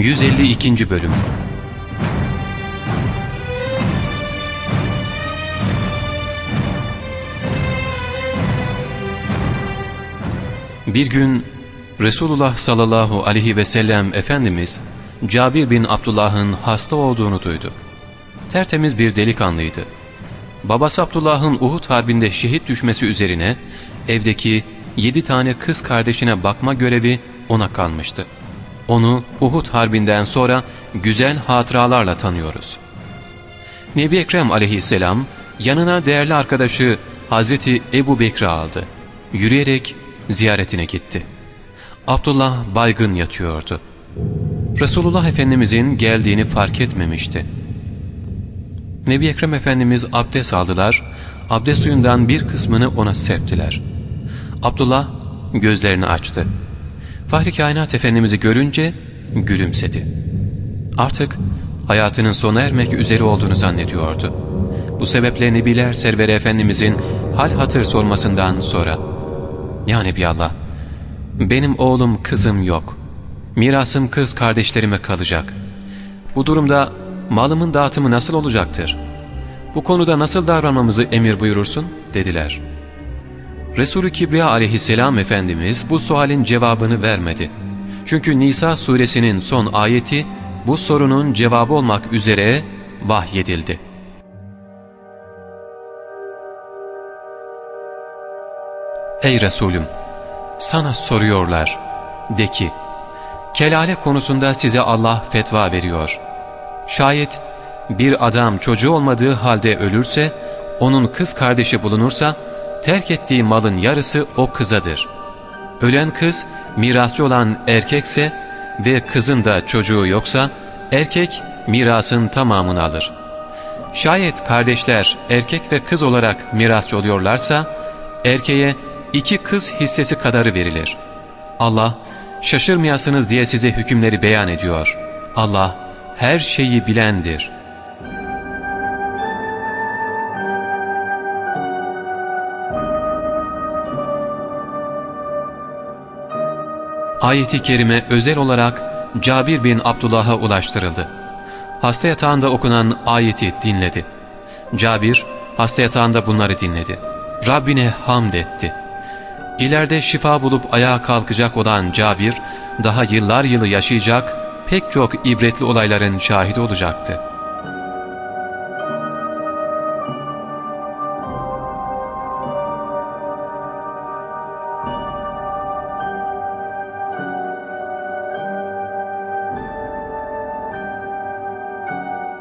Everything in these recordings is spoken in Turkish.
152. Bölüm Bir gün Resulullah sallallahu aleyhi ve sellem Efendimiz Cabir bin Abdullah'ın hasta olduğunu duydu. Tertemiz bir delikanlıydı. Babası Abdullah'ın Uhud harbinde şehit düşmesi üzerine evdeki yedi tane kız kardeşine bakma görevi ona kalmıştı. Onu Uhud harbinden sonra güzel hatıralarla tanıyoruz. Nebi Ekrem aleyhisselam yanına değerli arkadaşı Hazreti Ebu Bekri aldı. Yürüyerek ziyaretine gitti. Abdullah baygın yatıyordu. Resulullah Efendimizin geldiğini fark etmemişti. Nebi Ekrem Efendimiz abdest aldılar, abdest suyundan bir kısmını ona serptiler. Abdullah gözlerini açtı. Fahri Kainat Efendimiz'i görünce gülümsedi. Artık hayatının sona ermek üzere olduğunu zannediyordu. Bu sebeple Nebiler Serveri Efendimizin hal hatır sormasından sonra ''Ya Nebiallah, benim oğlum kızım yok. Mirasım kız kardeşlerime kalacak. Bu durumda malımın dağıtımı nasıl olacaktır? Bu konuda nasıl davranmamızı emir buyurursun?'' dediler. Resulü Kibriya aleyhisselam Efendimiz bu sualin cevabını vermedi. Çünkü Nisa suresinin son ayeti bu sorunun cevabı olmak üzere vahyedildi. Ey Resulüm! Sana soruyorlar. De ki, kelale konusunda size Allah fetva veriyor. Şayet bir adam çocuğu olmadığı halde ölürse, onun kız kardeşi bulunursa, terk ettiği malın yarısı o kızadır. Ölen kız mirasçı olan erkekse ve kızın da çocuğu yoksa erkek mirasın tamamını alır. Şayet kardeşler erkek ve kız olarak mirasçı oluyorlarsa erkeğe iki kız hissesi kadarı verilir. Allah şaşırmayasınız diye size hükümleri beyan ediyor. Allah her şeyi bilendir.'' Ayeti kerime özel olarak Cabir bin Abdullah'a ulaştırıldı. Hasta yatağında okunan ayeti dinledi. Cabir hasta yatağında bunları dinledi. Rabbine hamd etti. İleride şifa bulup ayağa kalkacak olan Cabir, daha yıllar yılı yaşayacak, pek çok ibretli olayların şahidi olacaktı.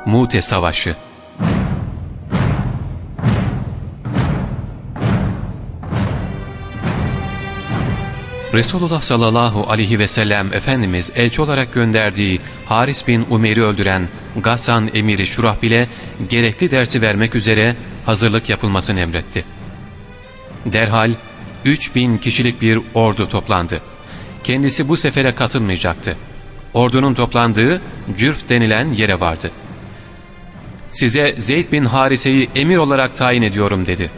Mute Savaşı Resulullah sallallahu aleyhi ve sellem Efendimiz elçi olarak gönderdiği Haris bin Umer'i öldüren Gassan emiri Şurahbil'e gerekli dersi vermek üzere hazırlık yapılmasını emretti. Derhal 3000 kişilik bir ordu toplandı. Kendisi bu sefere katılmayacaktı. Ordunun toplandığı Cürf denilen yere vardı size Zeyd bin Harise'yi emir olarak tayin ediyorum dedi.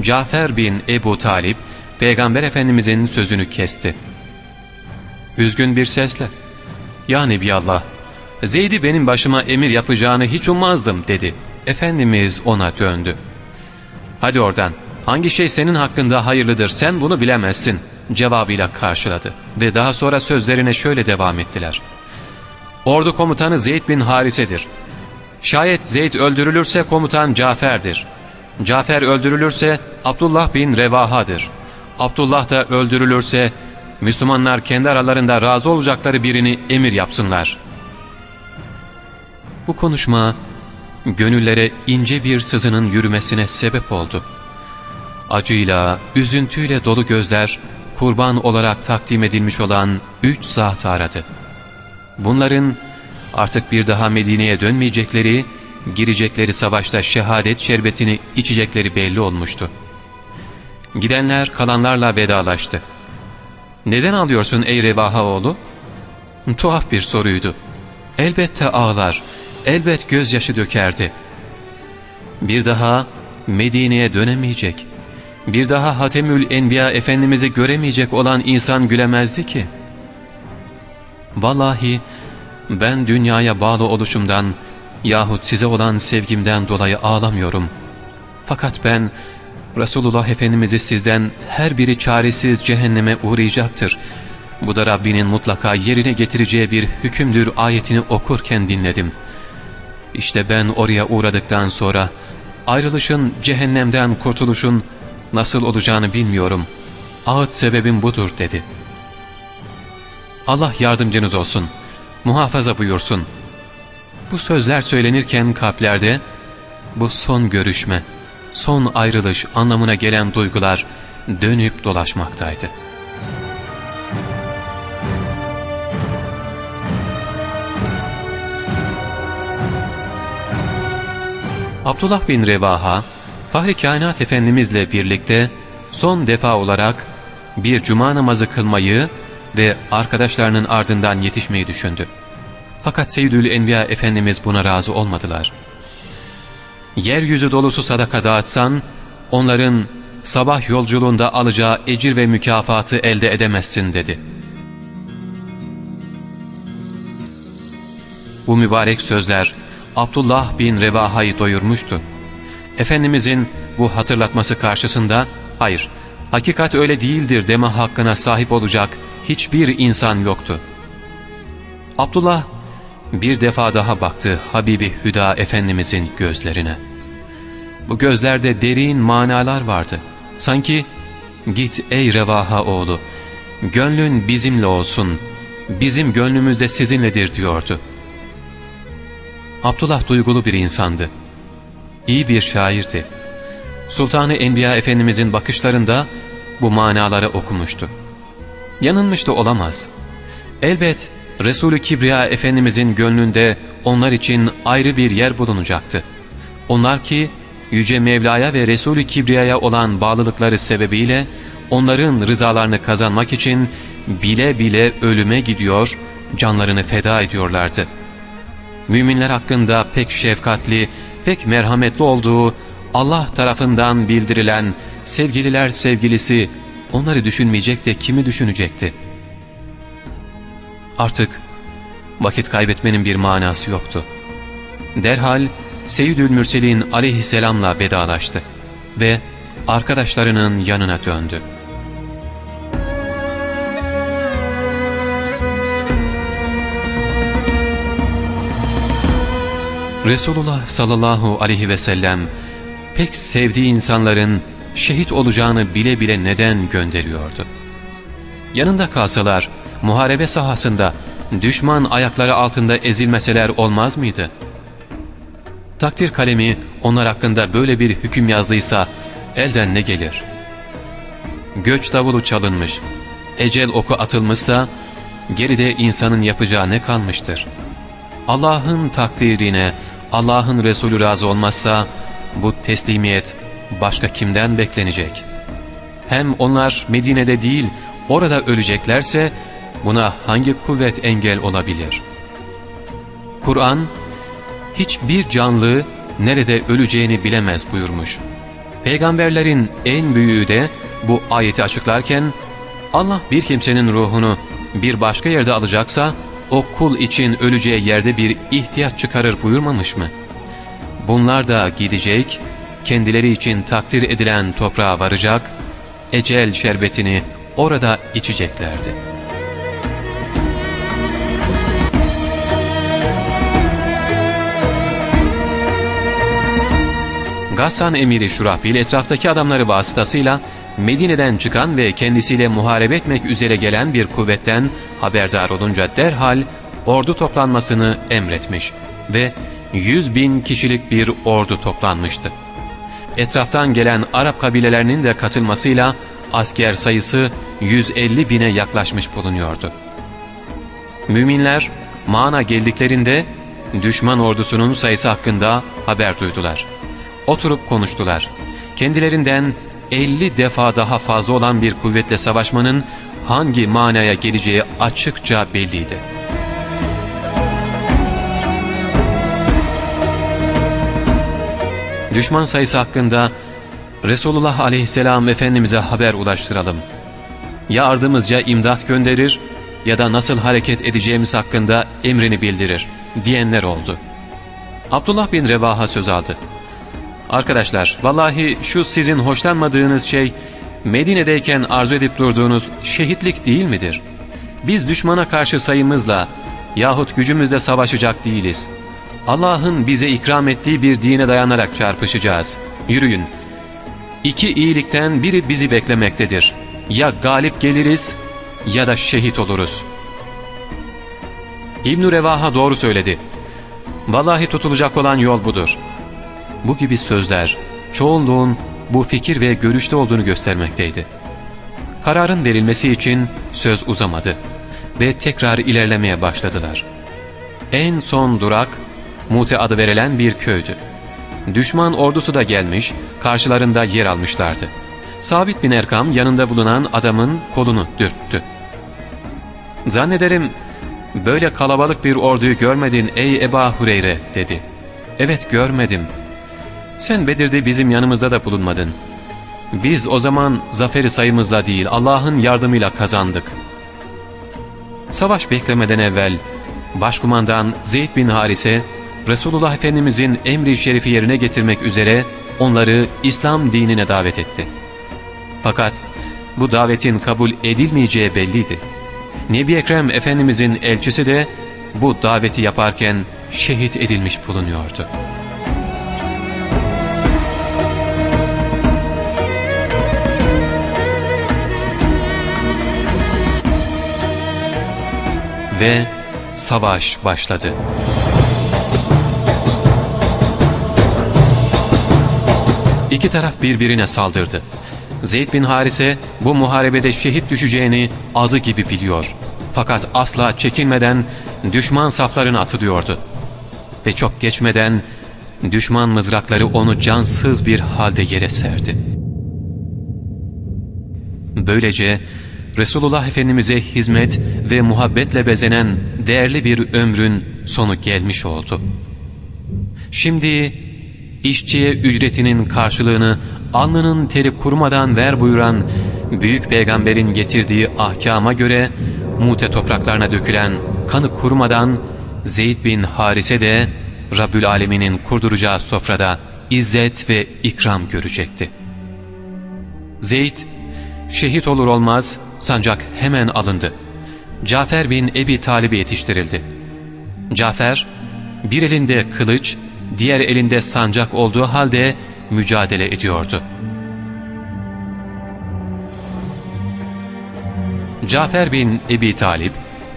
Cafer bin Ebu Talip, Peygamber Efendimizin sözünü kesti. Üzgün bir sesle, ''Ya Nebiyallah, Zeyd'i benim başıma emir yapacağını hiç ummazdım.'' dedi. Efendimiz ona döndü. ''Hadi oradan, hangi şey senin hakkında hayırlıdır sen bunu bilemezsin.'' cevabıyla karşıladı ve daha sonra sözlerine şöyle devam ettiler. Ordu komutanı Zeyd bin Harise'dir. Şayet Zeyd öldürülürse komutan Cafer'dir. Cafer öldürülürse Abdullah bin Revaha'dır. Abdullah da öldürülürse Müslümanlar kendi aralarında razı olacakları birini emir yapsınlar. Bu konuşma gönüllere ince bir sızının yürümesine sebep oldu. Acıyla, üzüntüyle dolu gözler kurban olarak takdim edilmiş olan üç zat aradı. Bunların artık bir daha Medine'ye dönmeyecekleri, girecekleri savaşta şehadet şerbetini içecekleri belli olmuştu. Gidenler kalanlarla vedalaştı. ''Neden ağlıyorsun ey Revaha oğlu?'' Tuhaf bir soruydu. Elbette ağlar, elbet gözyaşı dökerdi. Bir daha Medine'ye dönemeyecek, bir daha Hatemül Enbiya Efendimiz'i göremeyecek olan insan gülemezdi ki. Vallahi ben dünyaya bağlı oluşumdan yahut size olan sevgimden dolayı ağlamıyorum. Fakat ben Resulullah Efendimiz'i sizden her biri çaresiz cehenneme uğrayacaktır. Bu da Rabbinin mutlaka yerine getireceği bir hükümdür ayetini okurken dinledim. İşte ben oraya uğradıktan sonra ayrılışın cehennemden kurtuluşun nasıl olacağını bilmiyorum. Ağıt sebebim budur dedi. Allah yardımcınız olsun. Muhafaza buyursun. Bu sözler söylenirken kalplerde bu son görüşme, son ayrılış anlamına gelen duygular dönüp dolaşmaktaydı. Abdullah bin Revaha, Fahri Kainat Efendimizle birlikte son defa olarak bir cuma namazı kılmayı ve arkadaşlarının ardından yetişmeyi düşündü. Fakat Seyyidül Enbiya Efendimiz buna razı olmadılar. Yeryüzü dolusu sadaka dağıtsan, onların sabah yolculuğunda alacağı ecir ve mükafatı elde edemezsin dedi. Bu mübarek sözler Abdullah bin Revaha'yı doyurmuştu. Efendimizin bu hatırlatması karşısında, hayır, hakikat öyle değildir deme hakkına sahip olacak hiçbir insan yoktu. Abdullah bir defa daha baktı Habibi Hüda Efendimizin gözlerine. Bu gözlerde derin manalar vardı. Sanki git ey Revaha oğlu, gönlün bizimle olsun, bizim gönlümüz de sizinledir diyordu. Abdullah duygulu bir insandı. İyi bir şairdi. Sultanı Enbiya Efendimizin bakışlarında bu manaları okumuştu. Yanılmış da olamaz. Elbet Resulü Kibriya Efendimizin gönlünde onlar için ayrı bir yer bulunacaktı. Onlar ki Yüce Mevla'ya ve Resulü Kibriya'ya olan bağlılıkları sebebiyle onların rızalarını kazanmak için bile bile ölüme gidiyor, canlarını feda ediyorlardı. Müminler hakkında pek şefkatli, pek merhametli olduğu Allah tarafından bildirilen sevgililer sevgilisi onları düşünmeyecek de kimi düşünecekti? Artık vakit kaybetmenin bir manası yoktu. Derhal Seyyidül Mürselin aleyhisselamla vedalaştı ve arkadaşlarının yanına döndü. Resulullah sallallahu aleyhi ve sellem pek sevdiği insanların şehit olacağını bile bile neden gönderiyordu? Yanında kalsalar muharebe sahasında düşman ayakları altında ezilmeseler olmaz mıydı? Takdir kalemi onlar hakkında böyle bir hüküm yazdıysa elden ne gelir? Göç davulu çalınmış, ecel oku atılmışsa geride insanın yapacağı ne kalmıştır? Allah'ın takdirine, Allah'ın Resulü razı olmazsa bu teslimiyet başka kimden beklenecek? Hem onlar Medine'de değil orada öleceklerse buna hangi kuvvet engel olabilir? Kur'an hiçbir canlı nerede öleceğini bilemez buyurmuş. Peygamberlerin en büyüğü de bu ayeti açıklarken Allah bir kimsenin ruhunu bir başka yerde alacaksa o kul için öleceği yerde bir ihtiyaç çıkarır buyurmamış mı? Bunlar da gidecek, kendileri için takdir edilen toprağa varacak, ecel şerbetini orada içeceklerdi. Gassan emiri Şurahbil etraftaki adamları vasıtasıyla Medine'den çıkan ve kendisiyle muharebe etmek üzere gelen bir kuvvetten haberdar olunca derhal ordu toplanmasını emretmiş ve 100 bin kişilik bir ordu toplanmıştı. Etraftan gelen Arap kabilelerinin de katılmasıyla asker sayısı 150 bine yaklaşmış bulunuyordu. Müminler Mana geldiklerinde düşman ordusunun sayısı hakkında haber duydular. Oturup konuştular. Kendilerinden 50 defa daha fazla olan bir kuvvetle savaşmanın hangi manaya geleceği açıkça belliydi. Düşman sayısı hakkında Resulullah aleyhisselam Efendimiz'e haber ulaştıralım. Ya ardımızca imdat gönderir ya da nasıl hareket edeceğimiz hakkında emrini bildirir diyenler oldu. Abdullah bin Revaha söz aldı. Arkadaşlar vallahi şu sizin hoşlanmadığınız şey Medine'deyken arzu edip durduğunuz şehitlik değil midir? Biz düşmana karşı sayımızla yahut gücümüzle savaşacak değiliz. Allah'ın bize ikram ettiği bir dine dayanarak çarpışacağız. Yürüyün. İki iyilikten biri bizi beklemektedir. Ya galip geliriz ya da şehit oluruz. İbn-i Revaha doğru söyledi. Vallahi tutulacak olan yol budur. Bu gibi sözler çoğunluğun bu fikir ve görüşte olduğunu göstermekteydi. Kararın verilmesi için söz uzamadı ve tekrar ilerlemeye başladılar. En son durak Mute adı verilen bir köydü. Düşman ordusu da gelmiş, karşılarında yer almışlardı. Sabit bin Erkam yanında bulunan adamın kolunu dürttü. ''Zannederim böyle kalabalık bir orduyu görmedin ey Eba Hureyre.'' dedi. ''Evet görmedim. Sen Bedir'de bizim yanımızda da bulunmadın. Biz o zaman zaferi sayımızla değil Allah'ın yardımıyla kazandık.'' Savaş beklemeden evvel Başkumandan Zeyd bin Harise Resulullah Efendimizin emri şerifi yerine getirmek üzere onları İslam dinine davet etti. Fakat bu davetin kabul edilmeyeceği belliydi. Nebi Ekrem Efendimizin elçisi de bu daveti yaparken şehit edilmiş bulunuyordu. Ve savaş başladı. İki taraf birbirine saldırdı. Zeyd bin Harise bu muharebede şehit düşeceğini adı gibi biliyor. Fakat asla çekinmeden düşman saflarına atılıyordu. Ve çok geçmeden düşman mızrakları onu cansız bir halde yere serdi. Böylece Resulullah Efendimiz'e hizmet ve muhabbetle bezenen değerli bir ömrün sonu gelmiş oldu. Şimdi işçiye ücretinin karşılığını alnının teri kurumadan ver buyuran büyük peygamberin getirdiği ahkama göre Mute topraklarına dökülen kanı kurumadan Zeyd bin Harise de Rabbül Alemin'in kurduracağı sofrada izzet ve ikram görecekti. Zeyd şehit olur olmaz sancak hemen alındı. Cafer bin Ebi Talib'e yetiştirildi. Cafer bir elinde kılıç, diğer elinde sancak olduğu halde mücadele ediyordu. Cafer bin Ebi Talip,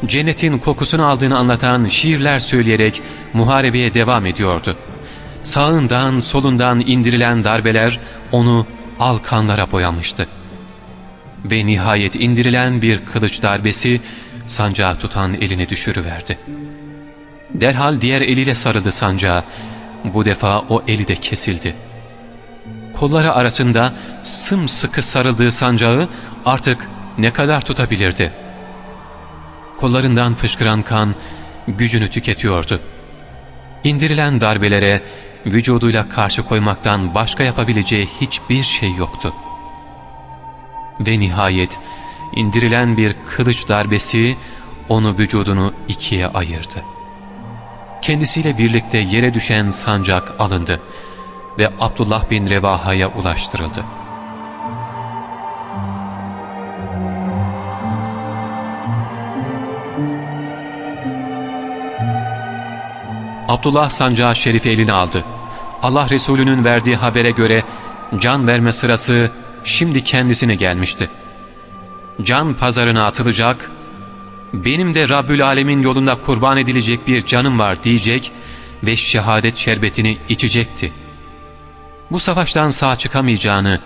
cennetin kokusunu aldığını anlatan şiirler söyleyerek muharebeye devam ediyordu. Sağından solundan indirilen darbeler onu alkanlara boyamıştı. Ve nihayet indirilen bir kılıç darbesi sancağı tutan elini düşürüverdi. Derhal diğer eliyle sarıldı sancağa. Bu defa o eli de kesildi. Kolları arasında sımsıkı sarıldığı sancağı artık ne kadar tutabilirdi? Kollarından fışkıran kan gücünü tüketiyordu. İndirilen darbelere vücuduyla karşı koymaktan başka yapabileceği hiçbir şey yoktu. Ve nihayet indirilen bir kılıç darbesi onu vücudunu ikiye ayırdı. Kendisiyle birlikte yere düşen sancak alındı ve Abdullah bin Revaha'ya ulaştırıldı. Abdullah sancağı şerifi eline aldı. Allah Resulü'nün verdiği habere göre can verme sırası şimdi kendisine gelmişti. Can pazarına atılacak, benim de Rabbül Alemin yolunda kurban edilecek bir canım var diyecek ve şehadet şerbetini içecekti. Bu savaştan sağ çıkamayacağını,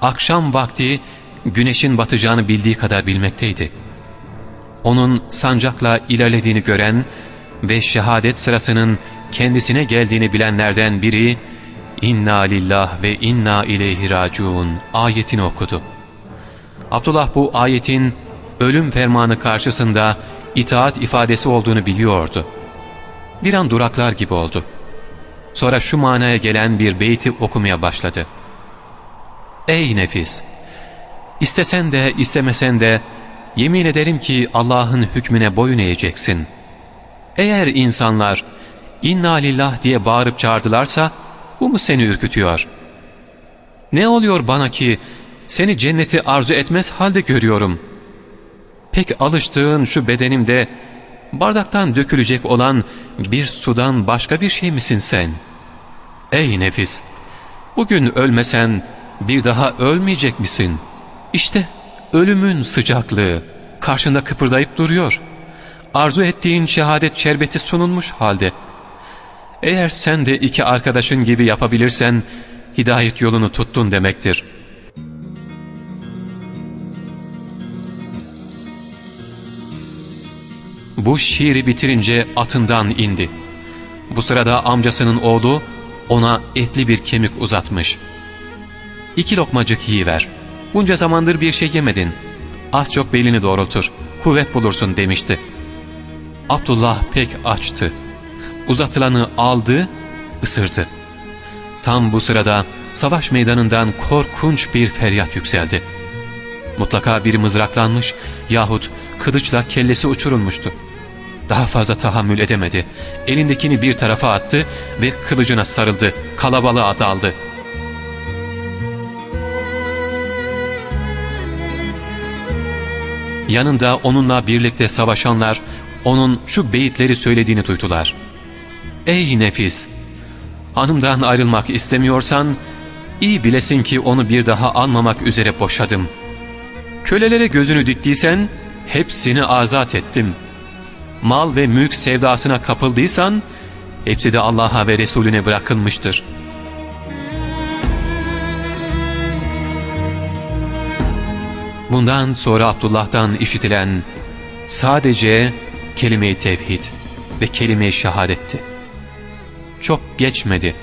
akşam vakti güneşin batacağını bildiği kadar bilmekteydi. Onun sancakla ilerlediğini gören ve şehadet sırasının kendisine geldiğini bilenlerden biri İnna lillah ve inna ileyhi raciun ayetini okudu. Abdullah bu ayetin ölüm fermanı karşısında itaat ifadesi olduğunu biliyordu. Bir an duraklar gibi oldu. Sonra şu manaya gelen bir beyti okumaya başladı. Ey nefis! İstesen de istemesen de yemin ederim ki Allah'ın hükmüne boyun eğeceksin. Eğer insanlar inna lillah diye bağırıp çağırdılarsa bu mu seni ürkütüyor? Ne oluyor bana ki seni cenneti arzu etmez halde görüyorum. Pek alıştığın şu bedenimde bardaktan dökülecek olan bir sudan başka bir şey misin sen? Ey nefis! Bugün ölmesen bir daha ölmeyecek misin? İşte ölümün sıcaklığı karşında kıpırdayıp duruyor. Arzu ettiğin şehadet şerbeti sunulmuş halde. Eğer sen de iki arkadaşın gibi yapabilirsen hidayet yolunu tuttun demektir. Bu şiiri bitirince atından indi. Bu sırada amcasının oğlu ona etli bir kemik uzatmış. İki lokmacık yiyiver. Bunca zamandır bir şey yemedin. Az çok belini doğrultur, kuvvet bulursun demişti. Abdullah pek açtı. Uzatılanı aldı, ısırdı. Tam bu sırada savaş meydanından korkunç bir feryat yükseldi. Mutlaka biri mızraklanmış yahut kılıçla kellesi uçurulmuştu. Daha fazla tahammül edemedi. Elindekini bir tarafa attı ve kılıcına sarıldı. Kalabalığa daldı. Yanında onunla birlikte savaşanlar onun şu beyitleri söylediğini duydular. Ey nefis! Hanımdan ayrılmak istemiyorsan iyi bilesin ki onu bir daha almamak üzere boşadım. Kölelere gözünü diktiysen hepsini azat ettim. Mal ve mülk sevdasına kapıldıysan hepsi de Allah'a ve Resulüne bırakılmıştır. Bundan sonra Abdullah'tan işitilen sadece kelime-i tevhid ve kelime-i şehadetti. Çok geçmedi.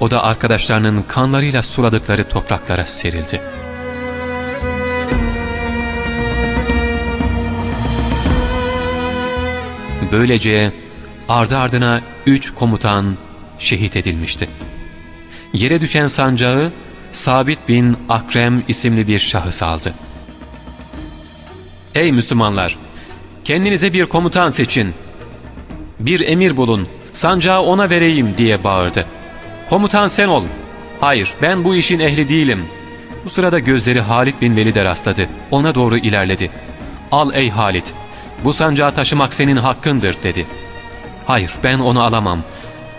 O da arkadaşlarının kanlarıyla suladıkları topraklara serildi. Böylece ardı ardına üç komutan şehit edilmişti. Yere düşen sancağı Sabit bin Akrem isimli bir şahıs aldı. Ey Müslümanlar! Kendinize bir komutan seçin. Bir emir bulun, sancağı ona vereyim diye bağırdı. Komutan sen ol. Hayır, ben bu işin ehli değilim. Bu sırada gözleri Halit bin Velid'e rastladı. Ona doğru ilerledi. Al ey Halit, bu sancağı taşımak senin hakkındır dedi. Hayır, ben onu alamam.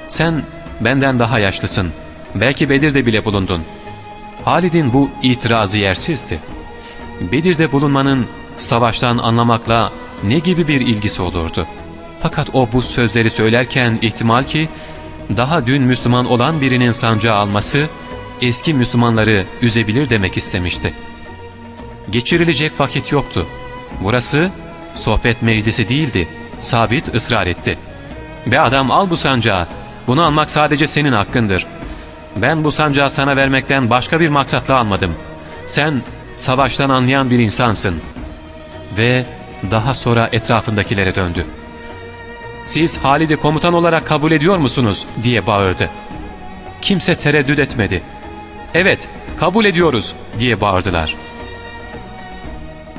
Sen benden daha yaşlısın. Belki Bedir'de bile bulundun. Halid'in bu itirazı yersizdi. Bedir'de bulunmanın savaştan anlamakla ne gibi bir ilgisi olurdu? Fakat o bu sözleri söylerken ihtimal ki daha dün Müslüman olan birinin sancağı alması eski Müslümanları üzebilir demek istemişti. Geçirilecek vakit yoktu. Burası sohbet meclisi değildi. Sabit ısrar etti. Be adam al bu sancağı. Bunu almak sadece senin hakkındır. Ben bu sancağı sana vermekten başka bir maksatla almadım. Sen savaştan anlayan bir insansın. Ve daha sonra etrafındakilere döndü. Siz Halid'i komutan olarak kabul ediyor musunuz diye bağırdı. Kimse tereddüt etmedi. Evet kabul ediyoruz diye bağırdılar.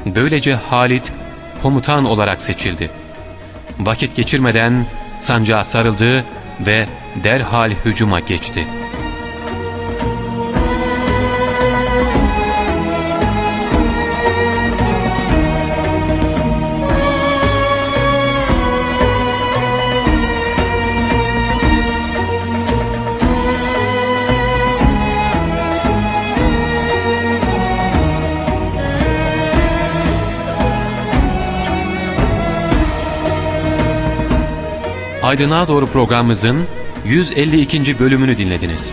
Böylece Halid komutan olarak seçildi. Vakit geçirmeden sancağa sarıldı ve derhal hücuma geçti. Aydınlığa Doğru programımızın 152. bölümünü dinlediniz.